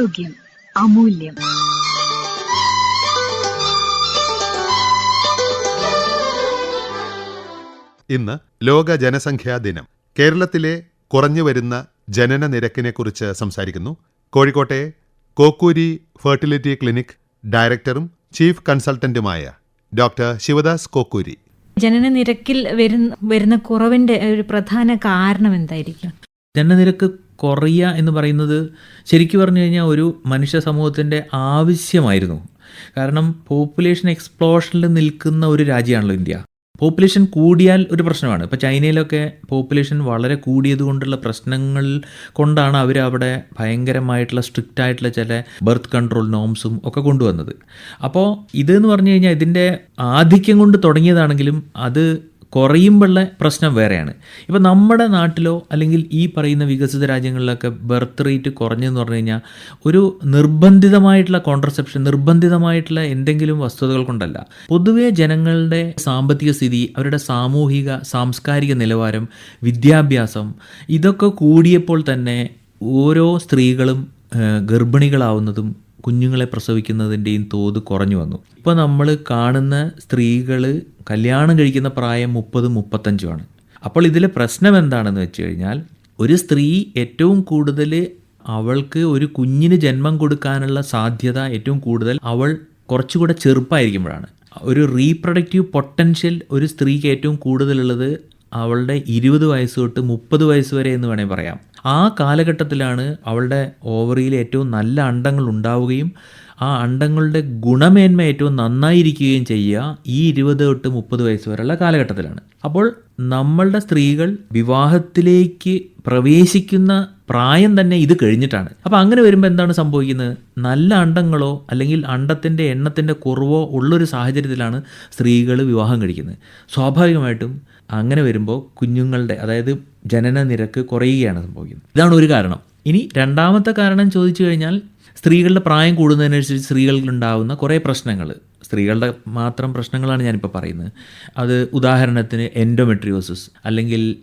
ആരോഗ്യം അമൂല്യം. ഇന്ന് ലോക ജനസംഖ്യാ ദിനം. കേരളത്തിലെ കുറഞ്ഞു വരുന്ന ജനന നിരക്കിനെക്കുറിച്ച് സംസാരിക്കുന്നു. കോഴിക്കോട്ടെ കോക്കൂരി ഫെർട്ടിലിറ്റി ക്ലിനിക് ഡയറക്ടറും ചീഫ് കൺസൾട്ടന്റുമായ ഡോക്ടർ ശിവദാസ് കോക്കൂരി. ജനന നിരക്കിൽ വരുന്ന വരുന്ന കുറവിന്റെ ഒരു പ്രധാന കാരണം എന്തായിരിക്കും? ജനനനിരക്ക് കുറയുക എന്ന് പറയുന്നത് ശരിക്കും പറഞ്ഞു കഴിഞ്ഞാൽ ഒരു മനുഷ്യ സമൂഹത്തിന്റെ ആവശ്യമായിരുന്നു. കാരണം പോപ്പുലേഷൻ എക്സ്പ്ലോഷനിൽ നിൽക്കുന്ന ഒരു രാജ്യമാണല്ലോ ഇന്ത്യ. പോപ്പുലേഷൻ കൂടിയാൽ ഒരു പ്രശ്നമാണ്. ഇപ്പോൾ ചൈനയിലൊക്കെ പോപ്പുലേഷൻ വളരെ കൂടിയത് കൊണ്ടുള്ള പ്രശ്നങ്ങൾ കൊണ്ടാണ് അവർ അവിടെ ഭയങ്കരമായിട്ടുള്ള സ്ട്രിക്റ്റ് ആയിട്ടുള്ള ചില ബർത്ത് കൺട്രോൾ നോംസും ഒക്കെ കൊണ്ടുവന്നത്. അപ്പോൾ ഇതെന്ന് പറഞ്ഞു കഴിഞ്ഞാൽ ഇതിന്റെ ആധിക്യം കൊണ്ട് തുടങ്ങിയതാണെങ്കിലും അത് കുറയുമ്പോഴുള്ള പ്രശ്നം വേറെയാണ്. ഇപ്പം നമ്മുടെ നാട്ടിലോ അല്ലെങ്കിൽ ഈ പറയുന്ന വികസിത രാജ്യങ്ങളിലൊക്കെ ബർത്ത് റേറ്റ് കുറഞ്ഞെന്ന് പറഞ്ഞു കഴിഞ്ഞാൽ ഒരു നിർബന്ധിതമായിട്ടുള്ള കോൺട്രസെപ്ഷൻ നിർബന്ധിതമായിട്ടുള്ള എന്തെങ്കിലും വസ്തുതകൾ കൊണ്ടല്ല. പൊതുവേ ജനങ്ങളുടെ സാമ്പത്തിക സ്ഥിതി അവരുടെ സാമൂഹിക സാംസ്കാരിക നിലവാരം വിദ്യാഭ്യാസം ഇതൊക്കെ കൂടിയപ്പോൾ തന്നെ ഓരോ സ്ത്രീകളും ഗർഭിണികളാവുന്നതും കുഞ്ഞുങ്ങളെ പ്രസവിക്കുന്നതിന്റെയും തോത് കുറഞ്ഞു വന്നു. ഇപ്പോൾ നമ്മൾ കാണുന്ന സ്ത്രീകൾ കല്യാണം കഴിക്കുന്ന പ്രായം മുപ്പത് മുപ്പത്തഞ്ചുമാണ് അപ്പോൾ ഇതിലെ പ്രശ്നം എന്താണെന്ന് വെച്ച് കഴിഞ്ഞാൽ ഒരു സ്ത്രീ ഏറ്റവും കൂടുതൽ അവൾക്ക് ഒരു കുഞ്ഞിന് ജന്മം കൊടുക്കാനുള്ള സാധ്യത ഏറ്റവും കൂടുതൽ അവൾ കുറച്ചുകൂടെ ചെറുപ്പമായിരിക്കുമ്പോഴാണ് ഒരു റീപ്രൊഡക്റ്റീവ് പൊട്ടൻഷ്യൽ ഒരു സ്ത്രീക്ക് ഏറ്റവും കൂടുതലുള്ളത് അവളുടെ ഇരുപത് വയസ്സ് തൊട്ട് മുപ്പത് വയസ്സ് വരെ എന്ന് വേണമെങ്കിൽ പറയാം. ആ കാലഘട്ടത്തിലാണ് അവളുടെ ഓവറിയിൽ ഏറ്റവും നല്ല അണ്ടങ്ങൾ ഉണ്ടാവുകയും ആ അണ്ടങ്ങളുടെ ഗുണമേന്മ ഏറ്റവും നന്നായിരിക്കുകയും ചെയ്യുക ഈ ഇരുപത് തൊട്ട് മുപ്പത് വയസ്സ് വരെയുള്ള കാലഘട്ടത്തിലാണ്. അപ്പോൾ നമ്മളുടെ സ്ത്രീകൾ വിവാഹത്തിലേക്ക് പ്രവേശിക്കുന്ന പ്രായം തന്നെ ഇത് കഴിഞ്ഞിട്ടാണ്. അപ്പോൾ അങ്ങനെ വരുമ്പോൾ എന്താണ് സംഭവിക്കുന്നത്? നല്ല അണ്ടങ്ങളോ അല്ലെങ്കിൽ അണ്ടത്തിന്റെ എണ്ണത്തിന്റെ കുറവോ ഉള്ളൊരു സാഹചര്യത്തിലാണ് സ്ത്രീകൾ വിവാഹം കഴിക്കുന്നത്. സ്വാഭാവികമായിട്ടും അങ്ങനെ വരുമ്പോൾ കുഞ്ഞുങ്ങളുടെ അതായത് ജനന നിരക്ക് കുറയുകയാണ് സംഭവിക്കുന്നത്. ഇതാണ് ഒരു കാരണം. ഇനി രണ്ടാമത്തെ കാരണം ചോദിച്ചു കഴിഞ്ഞാൽ സ്ത്രീകളുടെ പ്രായം കൂടുന്നതിനനുസരിച്ച് സ്ത്രീകളിലുണ്ടാകുന്ന കുറേ പ്രശ്നങ്ങൾ സ്ത്രീകളുടെ മാത്രം പ്രശ്നങ്ങളാണ് ഞാനിപ്പോൾ പറയുന്നത്. അത് ഉദാഹരണത്തിന് എൻഡോമെട്രിയോസിസ് അല്ലെങ്കിൽ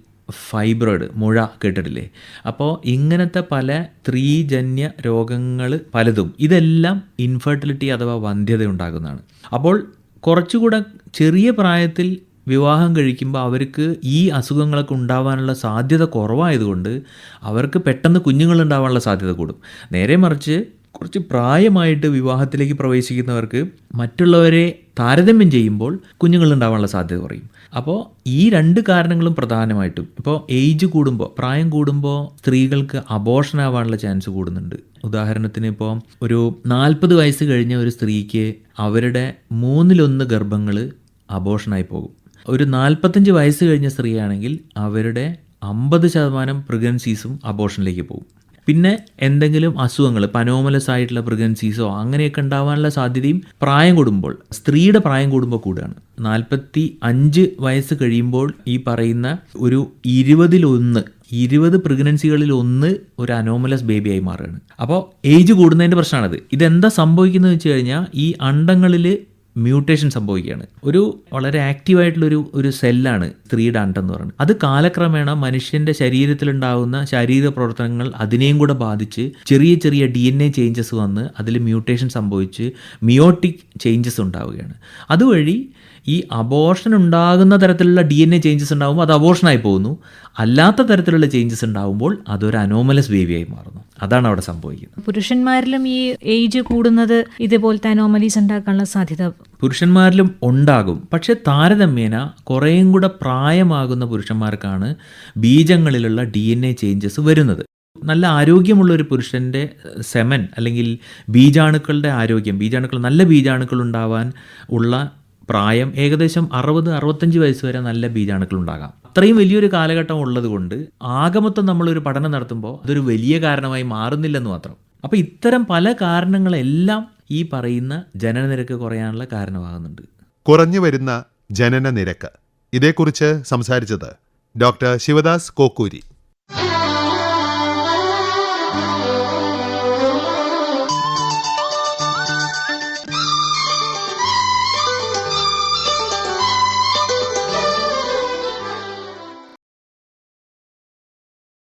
ഫൈബ്രോയിഡ് മുഴ കേട്ടിട്ടില്ലേ? അപ്പോൾ ഇങ്ങനത്തെ പല സ്ത്രീജന്യ രോഗങ്ങൾ പലതും ഇതെല്ലാം ഇൻഫെർട്ടിലിറ്റി അഥവാ വന്ധ്യത ഉണ്ടാകുന്നതാണ് അപ്പോൾ കുറച്ചുകൂടെ ചെറിയ പ്രായത്തിൽ വിവാഹം കഴിക്കുമ്പോൾ അവർക്ക് ഈ അസുഖങ്ങളൊക്കെ ഉണ്ടാവാനുള്ള സാധ്യത കുറവായതുകൊണ്ട് അവർക്ക് പെട്ടെന്ന് കുഞ്ഞുങ്ങൾ ഉണ്ടാവാനുള്ള സാധ്യത കൂടും. നേരെ മറിച്ച് കുറച്ച് പ്രായമായിട്ട് വിവാഹത്തിലേക്ക് പ്രവേശിക്കുന്നവർക്ക് മറ്റുള്ളവരെ താരതമ്യം ചെയ്യുമ്പോൾ കുഞ്ഞുങ്ങൾ ഉണ്ടാവാനുള്ള സാധ്യത കുറയും. അപ്പോൾ ഈ രണ്ട് കാരണങ്ങളും പ്രധാനമായിട്ടും ഇപ്പോൾ ഏജ് കൂടുമ്പോൾ പ്രായം കൂടുമ്പോൾ സ്ത്രീകൾക്ക് അബോർഷൻ ആവാനുള്ള ചാൻസ് കൂടുന്നുണ്ട്. ഉദാഹരണത്തിന് ഇപ്പോൾ ഒരു നാൽപ്പത് വയസ്സ് കഴിഞ്ഞ ഒരു സ്ത്രീക്ക് അവരുടെ മൂന്നിലൊന്ന് ഗർഭങ്ങൾ അബോഷനായി പോകും. ഒരു നാൽപ്പത്തഞ്ച് വയസ്സ് കഴിഞ്ഞ സ്ത്രീയാണെങ്കിൽ അവരുടെ അമ്പത് ശതമാനം പ്രഗ്നൻസീസും അബോർഷനിലേക്ക് പോകും. പിന്നെ എന്തെങ്കിലും അസുഖങ്ങൾ പനോമലസ് ആയിട്ടുള്ള പ്രഗ്നൻസീസോ അങ്ങനെയൊക്കെ ഉണ്ടാവാനുള്ള സാധ്യതയും പ്രായം കൂടുമ്പോൾ സ്ത്രീയുടെ പ്രായം കൂടുമ്പോൾ കൂടുകയാണ് നാൽപ്പത്തി അഞ്ച് വയസ്സ് കഴിയുമ്പോൾ ഈ പറയുന്ന ഒരു ഇരുപതിലൊന്ന് ഇരുപത് പ്രഗ്നൻസികളിൽ ഒന്ന് ഒരു അനോമലസ് ബേബിയായി മാറുകയാണ്. അപ്പോൾ ഏജ് കൂടുന്നതിന്റെ പ്രശ്നമാണത്. ഇതെന്താ സംഭവിക്കുന്നത് വെച്ച് കഴിഞ്ഞാൽ ഈ അണ്ടങ്ങളിൽ മ്യൂട്ടേഷൻ സംഭവിക്കുകയാണ്. ഒരു വളരെ ആക്റ്റീവായിട്ടുള്ളൊരു ഒരു സെല്ലാണ് ത്രീ ഡാൻഡ് എന്ന് പറയുന്നത്. അത് കാലക്രമേണ മനുഷ്യന്റെ ശരീരത്തിലുണ്ടാകുന്ന ശാരീരിക പ്രവർത്തനങ്ങൾ അതിനെയും കൂടെ ബാധിച്ച് ചെറിയ ചെറിയ ഡി എൻ എ ചേഞ്ചസ് വന്ന് അതിൽ മ്യൂട്ടേഷൻ സംഭവിച്ച് മിയോട്ടിക് ചേഞ്ചസ് ഉണ്ടാവുകയാണ്. അതുവഴി ഈ അബോർഷൻ ഉണ്ടാകുന്ന തരത്തിലുള്ള ഡി എൻ എ ചേഞ്ചസ് ഉണ്ടാകുമ്പോൾ അത് അബോർഷനായി പോകുന്നു. അല്ലാത്ത തരത്തിലുള്ള ചേഞ്ചസ് ഉണ്ടാകുമ്പോൾ അതൊരു അനോമലസ് ബേബിയായി മാറുന്നു. അതാണ് അവിടെ സംഭവിക്കുന്നത്. പുരുഷന്മാരിലും ഈ ഏജ് കൂടുന്നത് ഇതുപോലത്തെ അനോമലീസ് ഉണ്ടാക്കാനുള്ള സാധ്യത പുരുഷന്മാരിലും ഉണ്ടാകും. പക്ഷെ താരതമ്യേന കുറേയും കൂടെ പ്രായമാകുന്ന പുരുഷന്മാർക്കാണ് ബീജങ്ങളിലുള്ള ഡി എൻ എ ചേഞ്ചസ് വരുന്നത്. നല്ല ആരോഗ്യമുള്ള ഒരു പുരുഷന്റെ സെമൻ അല്ലെങ്കിൽ ബീജാണുക്കളുടെ ആരോഗ്യം ബീജാണുക്കൾ നല്ല ബീജാണുക്കൾ ഉണ്ടാവാൻ ഉള്ള പ്രായം ഏകദേശം അറുപത് അറുപത്തഞ്ച് വയസ്സ് വരെ നല്ല ബീജാണുക്കൾ ഉണ്ടാകാം. അത്രയും വലിയൊരു കാലഘട്ടം ഉള്ളത് കൊണ്ട് ആകമൊത്തം നമ്മളൊരു പഠനം നടത്തുമ്പോൾ അതൊരു വലിയ കാരണമായി മാറുന്നില്ലെന്ന് മാത്രം. അപ്പോൾ ഇത്തരം പല കാരണങ്ങളെല്ലാം ഈ പറയുന്ന ജനന നിരക്ക് കുറയാനുള്ള കാരണമാകുന്നുണ്ട്. കുറഞ്ഞു വരുന്ന ജനന നിരക്ക് ഇതേക്കുറിച്ച് സംസാരിച്ചത് ഡോക്ടർ ശിവദാസ് കോക്കൂരി.